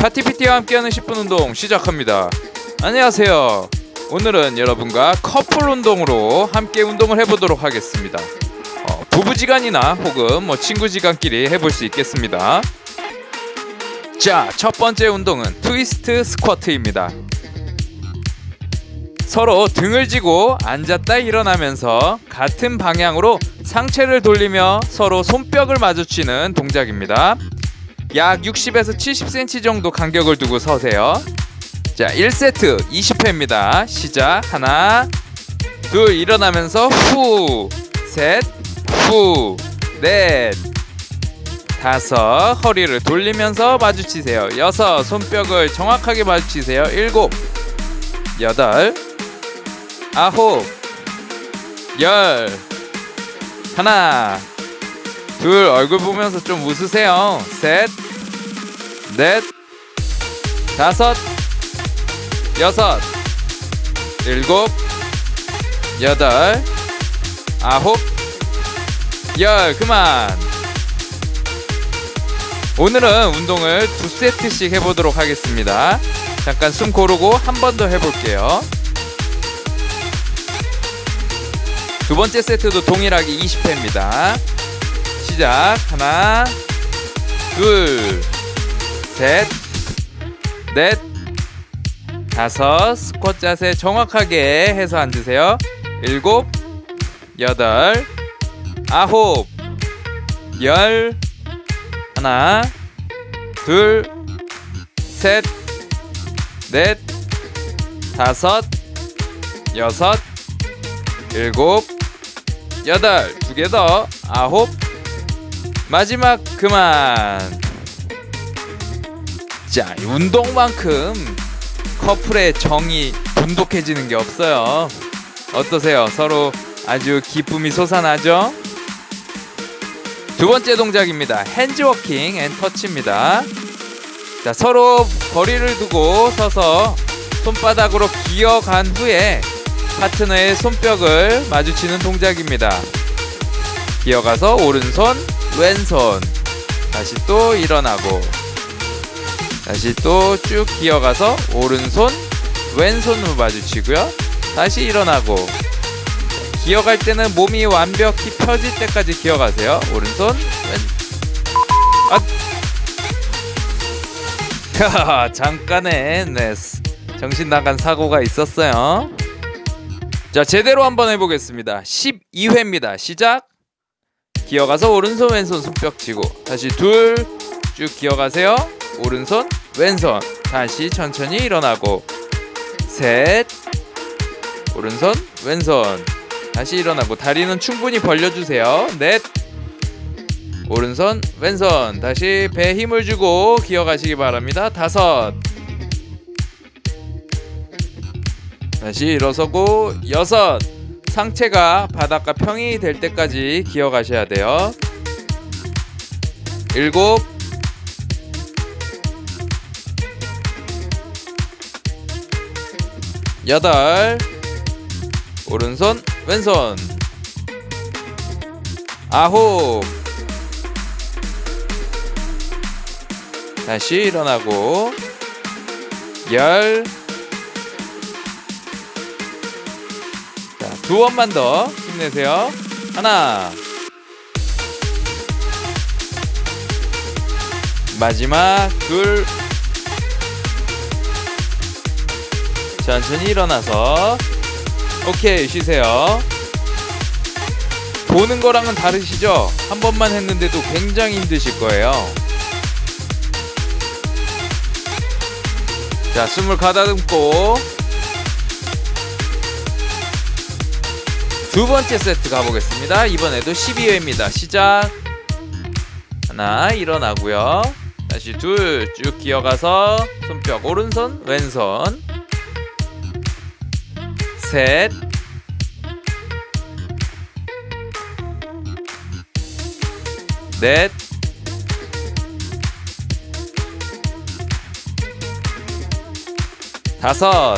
파티피티와 함께하는 10분 운동 시작합니다. 안녕하세요. 오늘은 여러분과 커플 운동으로 함께 운동을 해보도록 하겠습니다. 어, 부부지간이나 혹은 뭐 친구지간끼리 해볼 수 있겠습니다. 자, 첫 번째 운동은 트위스트 스쿼트입니다. 서로 등을 지고 앉았다 일어나면서 같은 방향으로 상체를 돌리며 서로 손뼉을 마주치는 동작입니다. 약 60에서 70cm 정도 간격을 두고 서세요. 자, 1세트 20회입니다. 시작. 하나, 둘, 일어나면서 후, 셋, 후, 넷, 다섯, 허리를 돌리면서 마주치세요. 여섯, 손뼉을 정확하게 마주치세요. 일곱, 여덟, 아홉, 열, 하나, 둘, 얼굴 보면서 좀 웃으세요. 셋, 넷, 다섯, 여섯, 일곱, 여덟, 아홉, 열, 그만. 오늘은 운동을 두 세트씩 해보도록 하겠습니다. 잠깐 숨 고르고 한 번 더 해볼게요. 두 번째 세트도 동일하게 20회입니다. 시작. 하나, 둘, 셋, 넷, 다섯. 스쿼트 자세 정확하게 해서 앉으세요. 일곱, 여덟, 아홉, 열, 하나, 둘, 셋, 넷, 다섯, 여섯, 일곱, 여덟, 두 개 더, 아홉, 마지막 그만. 자, 이 운동만큼 커플의 정이 돈독해지는 게 없어요. 어떠세요? 서로 아주 기쁨이 솟아나죠? 두 번째 동작입니다. 핸즈워킹 앤 터치입니다. 자, 서로 거리를 두고 서서 손바닥으로 기어간 후에 파트너의 손뼉을 마주치는 동작입니다. 기어가서 오른손, 왼손. 다시 또 일어나고. 다시 또 쭉 기어가서 오른손, 왼손으로 마주치고요. 다시 일어나고. 기어갈 때는 몸이 완벽히 펴질 때까지 기어가세요. 오른손, 왼. 아! 잠깐의 네, 정신 나간 사고가 있었어요. 자, 제대로 한번 해보겠습니다. 12회입니다. 시작. 기어가서 오른손 왼손 손뼉 치고. 다시 둘 쭉 기어가세요. 오른손 왼손. 다시 천천히 일어나고. 셋 오른손 왼손. 다시 일어나고. 다리는 충분히 벌려주세요. 넷 오른손 왼손. 다시 배 힘을 주고 기어가시기 바랍니다. 다섯. 다시 일어서고 여섯 상체가 바닥과 평이 될 때까지 기어가셔야 돼요. 일곱. 여덟. 오른손 왼손. 아홉. 다시 일어나고 열 두 번만 더 힘내세요. 하나. 마지막 둘. 천천히 일어나서 오케이 쉬세요. 보는 거랑은 다르시죠? 한 번만 했는데도 굉장히 힘드실 거예요. 자, 숨을 가다듬고 두 번째 세트 가보겠습니다. 이번에도 12회입니다. 시작. 하나 일어나고요. 다시 둘 쭉 기어가서 손뼉 오른손 왼손 셋 넷, 다섯,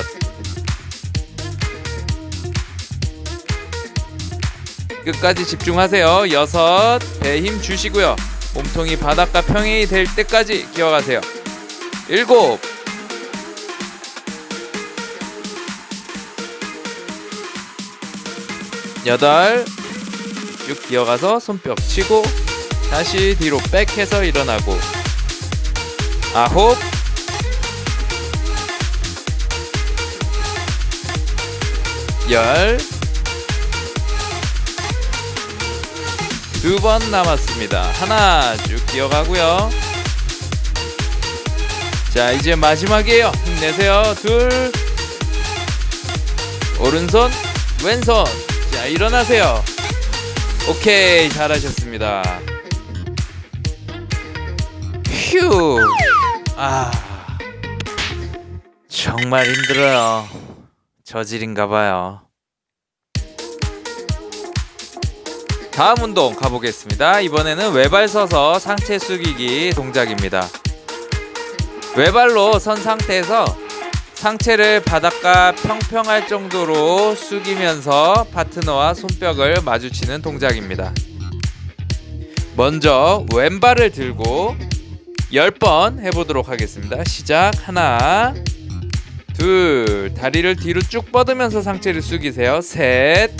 끝까지 집중하세요. 여섯, 배 힘 주시고요. 몸통이 바닥과 평행이 될 때까지 기어가세요. 일곱 여덟 쭉 기어가서 손뼉 치고 다시 뒤로 백해서 일어나고 아홉 열 두 번 남았습니다. 하나 쭉 기어가고요. 자 이제 마지막이에요. 힘내세요. 둘 오른손 왼손 자 일어나세요. 오케이 잘하셨습니다. 휴. 아 정말 힘들어요. 저질인가 봐요. 다음 운동 가보겠습니다. 이번에는 외발 서서 상체 숙이기 동작입니다. 외발로 선 상태에서 상체를 바닥과 평평할 정도로 숙이면서 파트너와 손뼉을 마주치는 동작입니다. 먼저 왼발을 들고 10번 해보도록 하겠습니다. 시작. 하나, 둘, 다리를 뒤로 쭉 뻗으면서 상체를 숙이세요. 셋,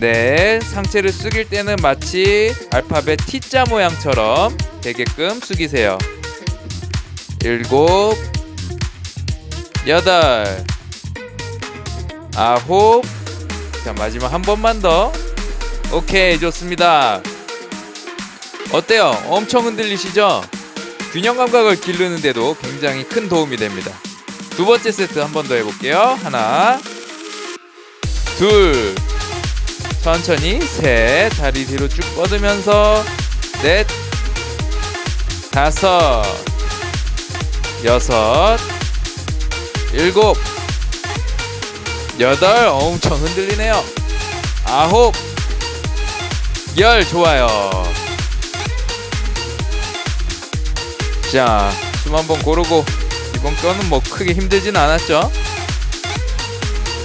넷, 상체를 숙일 때는 마치 알파벳 T자 모양처럼 되게끔 숙이세요. 일곱, 여덟, 아홉. 자 마지막 한 번만 더. 오케이 좋습니다. 어때요? 엄청 흔들리시죠? 균형 감각을 기르는데도 굉장히 큰 도움이 됩니다. 두 번째 세트 한 번 더 해볼게요. 하나, 둘, 천천히 셋, 다리 뒤로 쭉 뻗으면서 넷, 다섯, 여섯, 일곱, 여덟, 엄청 흔들리네요. 아홉, 열, 좋아요. 자, 숨 한번 고르고 이번 거는 뭐 크게 힘들진 않았죠?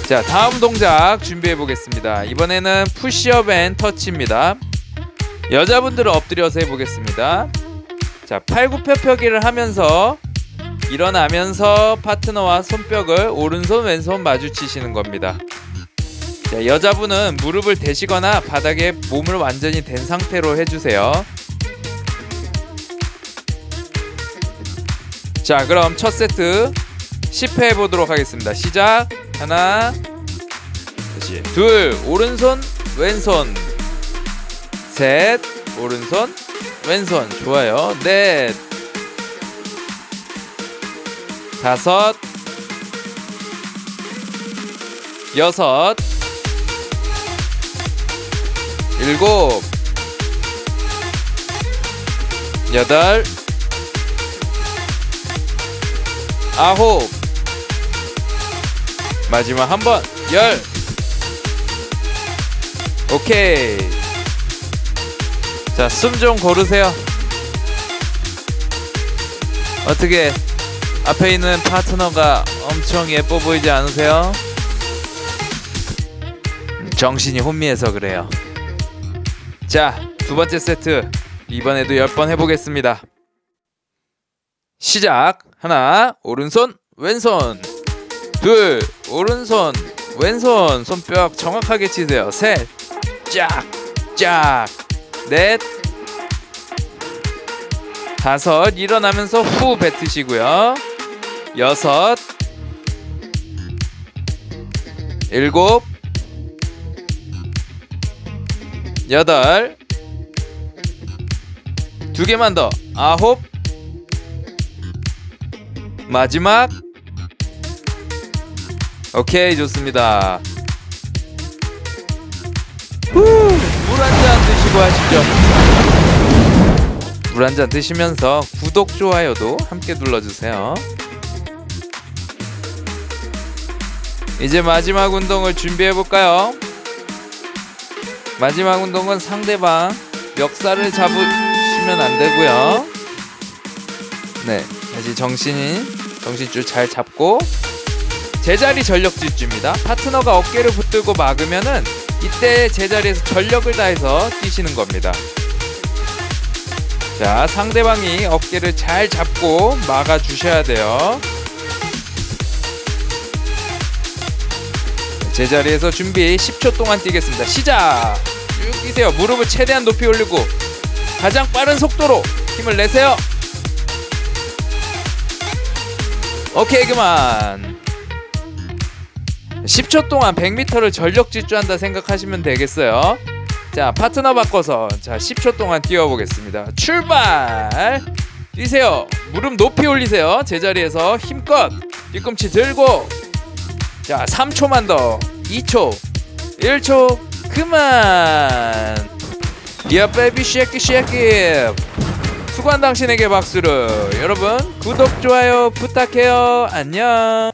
자, 다음 동작 준비해 보겠습니다. 이번에는 푸시업 앤 터치입니다. 여자분들은 엎드려서 해 보겠습니다. 자, 팔굽혀펴기를 하면서 일어나면서 파트너와 손뼉을 오른손 왼손 마주치시는 겁니다. 자, 여자분은 무릎을 대시거나 바닥에 몸을 완전히 댄 상태로 해주세요. 자, 그럼 첫 세트 10회 해보도록 하겠습니다. 시작. 하나, 다시. 둘, 오른손, 왼손, 셋, 오른손, 왼손, 좋아요. 넷, 다섯, 여섯, 일곱, 여덟, 아홉, 마지막 한 번, 열. 오케이. 자, 숨 좀 고르세요. 어떻게 앞에 있는 파트너가 엄청 예뻐 보이지 않으세요? 음, 정신이 혼미해서 그래요. 자, 두 번째 세트. 이번에도 10번 해보겠습니다. 시작. 하나, 오른손, 왼손. 둘, 오른손, 왼손. 손뼉 정확하게 치세요. 셋, 짝, 짝. 넷, 다섯. 일어나면서 후 뱉으시고요. 여섯, 일곱, 여덟, 두 개만 더. 아홉, 마지막. 오케이, 좋습니다. 물 한 잔 드시고 하시죠. 물 한 잔 드시면서 구독, 좋아요도 함께 눌러주세요. 이제 마지막 운동을 준비해 볼까요? 마지막 운동은 상대방 멱살을 잡으시면 안 되고요. 네, 다시 정신이 정신줄 잘 잡고 제자리 전력 질주입니다. 파트너가 어깨를 붙들고 막으면은 이때 제자리에서 전력을 다해서 뛰시는 겁니다. 자, 상대방이 어깨를 잘 잡고 막아 주셔야 돼요. 제자리에서 준비 10초 동안 뛰겠습니다. 시작! 쭉 뛰세요. 무릎을 최대한 높이 올리고 가장 빠른 속도로 힘을 내세요. 오케이, 그만. 10초 동안 100m를 전력 질주한다 생각하시면 되겠어요. 자, 파트너 바꿔서 자, 10초 동안 뛰어 보겠습니다. 출발! 뛰세요. 무릎 높이 올리세요. 제자리에서 힘껏 뒤꿈치 들고 자, 3초만 더. 2초. 1초. 그만. 야, 베이비 쉐키 쉐키. 수고한 당신에게 박수를. 여러분, 구독, 좋아요 부탁해요. 안녕.